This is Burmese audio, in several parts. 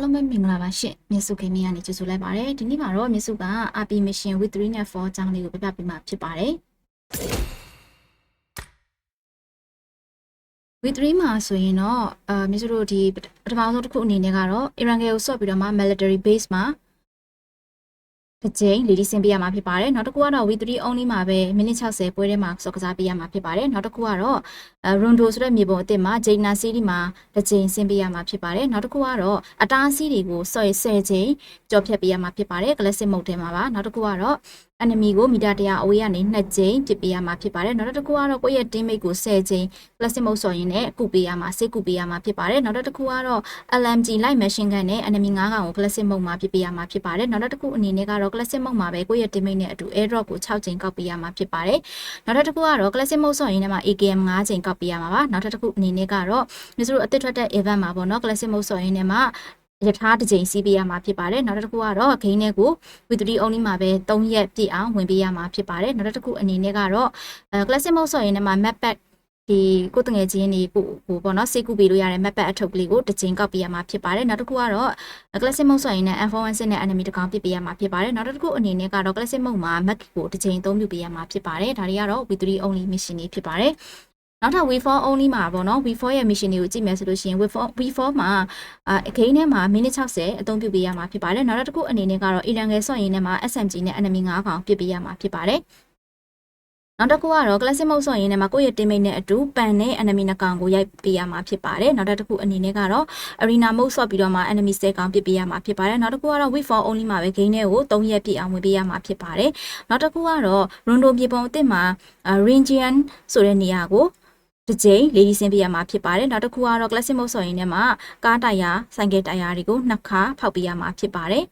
အားလုံးပဲမင်္ဂလာပါရှင်မြတ်စုခေမင်းကနေကြိုဆိုလိုက်ပါတယ်ဒီနေ့မှာတော့မြတ်စုက RP mission with 3 net 4အကြောင်းလေးကိုပြပြပေးမှာဖြစ်ပါတယ် with 3မှာဆိုရင်တော့အာမြတ်စုတို့ဒီပထမဆုံးတစ်ခုအနေနဲ့ကတော့ Iran ကိုဆော့ပြီးတော့မှ military base မှာ တစ်ကြိမ် lady ဆင်းပေးရမှာဖြစ်ပါတယ်နောက်တစ်ခုကတော့ with 3 only မှာပဲမိနစ်60ပွဲထဲမှာစော့ကစားပေးရမှာဖြစ်ပါတယ်နောက်တစ်ခုကတော့အဲ rondo ဆိုတဲ့မြေပုံအသစ်မှာ Jaina City မှာတစ်ကြိမ်ဆင်းပေးရမှာဖြစ်ပါတယ်နောက်တစ်ခုကတော့အတားအဆီးတွေကိုဆော့ရ10ကြိမ်ကြော်ဖြတ်ပေးရမှာဖြစ်ပါတယ် classic mode ထဲမှာပါနောက်တစ်ခုကတော့ enemy ကိုမီတာ100အဝေးကနေ2ကြိမ်ပစ်ပေးရမှာဖြစ်ပါတယ်နောက်တစ်ခုကတော့ကိုယ့်ရဲ့ teammate ကို10ကြိမ် classic mode ဆိုရင်လည်းကုပေးရမှာစိတ်ကုပေးရမှာဖြစ်ပါတယ်နောက်တစ်ခုကတော့ LMG light machine gun နဲ့ enemy 9ကောင်ကို classic mode မှာပစ်ပေးရမှာဖြစ်ပါတယ်နောက်တစ်ခုအနေနဲ့ကတော့ classic mode မှာပဲကိုယ့်ရဲ့ teammate နဲ့အတူ airdrop ကို6ကြိမ်ကောက်ပေးရမှာဖြစ်ပါတယ်နောက်တစ်ခုကတော့ classic mode ဆိုရင်လည်း AKM 9ကြိမ်ကောက်ပေးရမှာပါနောက်တစ်ခုအနေနဲ့ကတော့မြစ်တို့အသစ်ထွက်တဲ့ event မှာပေါ့နော် classic mode ဆိုရင်လည်းရထားတစ်ချိန်စီးပေးရမှာဖြစ်ပါတယ်နောက်တစ်ခုကတော့ဂိမ်းထဲကို with 3 only မှာပဲ3ရက်ပြည့်အောင်ဝင်ပေးရမှာဖြစ်ပါတယ်နောက်တစ်ခုအနေနဲ့ကတော့အဲ classic mode ဆိုရင်လည်း map pack ဒီကိုယ်တငယ်ချင်းတွေကိုဟိုပေါ့နော်စိတ်ကူပေးလို့ရတဲ့ map pack အထုပ်ကလေးကိုတစ်ချိန်ကောက်ပေးရမှာဖြစ်ပါတယ်နောက်တစ်ခုကတော့ classic mode ဆိုရင်လည်း F1 နဲ့ enemy တစ်ကောင်ပစ်ပေးရမှာဖြစ်ပါတယ်နောက်တစ်ခုအနေနဲ့ကတော့ classic mode မှာ map ကိုတစ်ချိန်အသုံးပြုပေးရမှာဖြစ်ပါတယ်ဒါတွေကတော့ with 3 only mission တွေဖြစ်ပါတယ်နောက်ထပ် V4 only မှာပေါ့နော် V4 ရဲ့ mission တွေကိုကြည့်မယ်ဆိုလို့ရှိရင် V4 V4 မှာအာအခိန်းထဲမှာမိနစ်60အသုံးပြုပေးရမှာဖြစ်ပါတယ်နောက်တစ်ခုအနေနဲ့ကတော့ Iran ငယ်ဆော့ရင်ထဲမှာ SMG နဲ့ enemy 9ကောင်ပစ်ပေးရမှာဖြစ်ပါတယ် နောက်တစ်ခုကတော့ classic mode ဆိုရင်လည်းမကိုယ့်ရဲ့ teammate နဲ့အတူပန်နဲ့ enemy နှစ်ကောင်ကိုရိုက်ပေးရမှာဖြစ်ပါတယ်နောက်တစ်ခုအနေနဲ့ကတော့ arena mode ဆော့ပြီးတော့မှ enemy 10ကောင်ပစ်ပေးရမှာဖြစ်ပါတယ်နောက်တစ်ခုကတော့ week for only မှာပဲ game ထဲကို3ရက်ပြည့်အောင်ဝင်ပေးရမှာဖြစ်ပါတယ်နောက်တစ်ခုကတော့ rondo မြေပုံအစ်စ်မှာ rangian ဆိုတဲ့နေရာကိုတစ်ကြိမ်လေးဒီဆင်းပေးရမှာဖြစ်ပါတယ်နောက်တစ်ခုကတော့ classic mode ဆိုရင်လည်းမှာကားတိုင်ယာဆိုင်ကယ်တိုင်ယာတွေကိုနှစ်ခါဖောက်ပေးရမှာဖြစ်ပါတယ်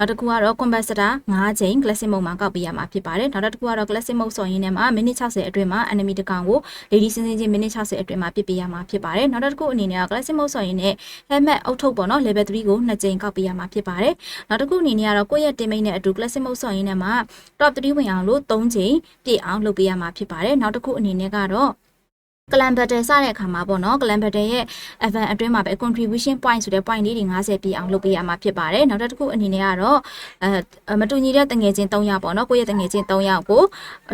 နောက်တစ်ခုကတော့ compensator 5ချိန် classic mode မှာကောက်ပေးရမှာဖြစ်ပါတယ်နောက်တစ်ခုကတော့ classic mode ဆိုရင်လည်းမှာမိနစ်60အတွင်းမှာ enemy တစ်ကောင်ကို lady စင်းစင်းချင်းမိနစ်60အတွင်းမှာပစ်ပေးရမှာဖြစ်ပါတယ်နောက်တစ်ခုအနေနဲ့က classic mode ဆိုရင်လည်း helmet အုပ်ထုပ်ပေါ့နော် level 3ကို2ချိန်ကောက်ပေးရမှာဖြစ်ပါတယ်နောက်တစ်ခုအနေနဲ့ကတော့ကိုယ့်ရဲ့ teammate နဲ့အတူ classic mode ဆိုရင်လည်းမှာ top 3ဝင်အောင်လို့3ချိန်ပြည့်အောင်လုပ်ပေးရမှာဖြစ်ပါတယ်နောက်တစ်ခုအနေနဲ့ကတော့ ကလန်ဘတ်တယ်စတဲ့အခါမှာပေါ့နော်ကလန်ဘတ်တယ်ရဲ့ event အတွင်းမှာပဲ contribution point ဆိုတဲ့ point လေးတွေ90ပြည့်အောင်လုပ်ပေးရမှာဖြစ်ပါတယ်နောက်တစ်ခုအနေနဲ့ကတော့အဲမတူညီတဲ့တငယ်ချင်း3ယောက်ပေါ့နော်ကိုယ့်ရဲ့တငယ်ချင်း3ယောက်ကို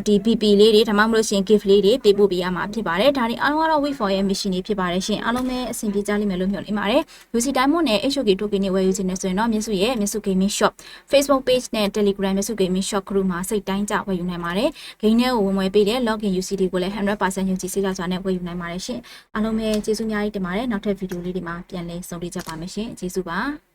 ဒီ BP လေးတွေဒါမှမဟုတ်ရှင် gift လေးတွေပေးပို့ပေးရမှာဖြစ်ပါတယ်ဒါတွေအားလုံးကတော့ wait for ရဲ့ mission တွေဖြစ်ပါတယ်ရှင်အားလုံးပဲအဆင်ပြေကြလိမ့်မယ်လို့မျှော်လင့်ပါတယ် UC Diamond နဲ့ HOK Token တွေဝယ်ယူခြင်းနဲ့ဆိုရင်တော့မြတ်စုရဲ့မြတ်စု Gaming Shop Facebook page နဲ့ Telegram မြတ်စု Gaming Shop group မှာစိတ်တိုင်းကြဝယ်ယူနိုင်ပါတယ်ဂိမ်းထဲကိုဝင်ဝယ်ပေးတဲ့ login UC တွေကိုလည်း100%ယုံကြည်စိတ်ကြစွာနဲ့ဝယ်ယူနိုင်ပါတယ်ရှင်အားလုံးပဲကျေးဇူးများကြီးတင်ပါတယ်နောက်ထပ်ဗီဒီယိုလေးတွေမှာပြန်လည်ဆုံတွေ့ကြပါမယ်ရှင်ကျေးဇူးပါ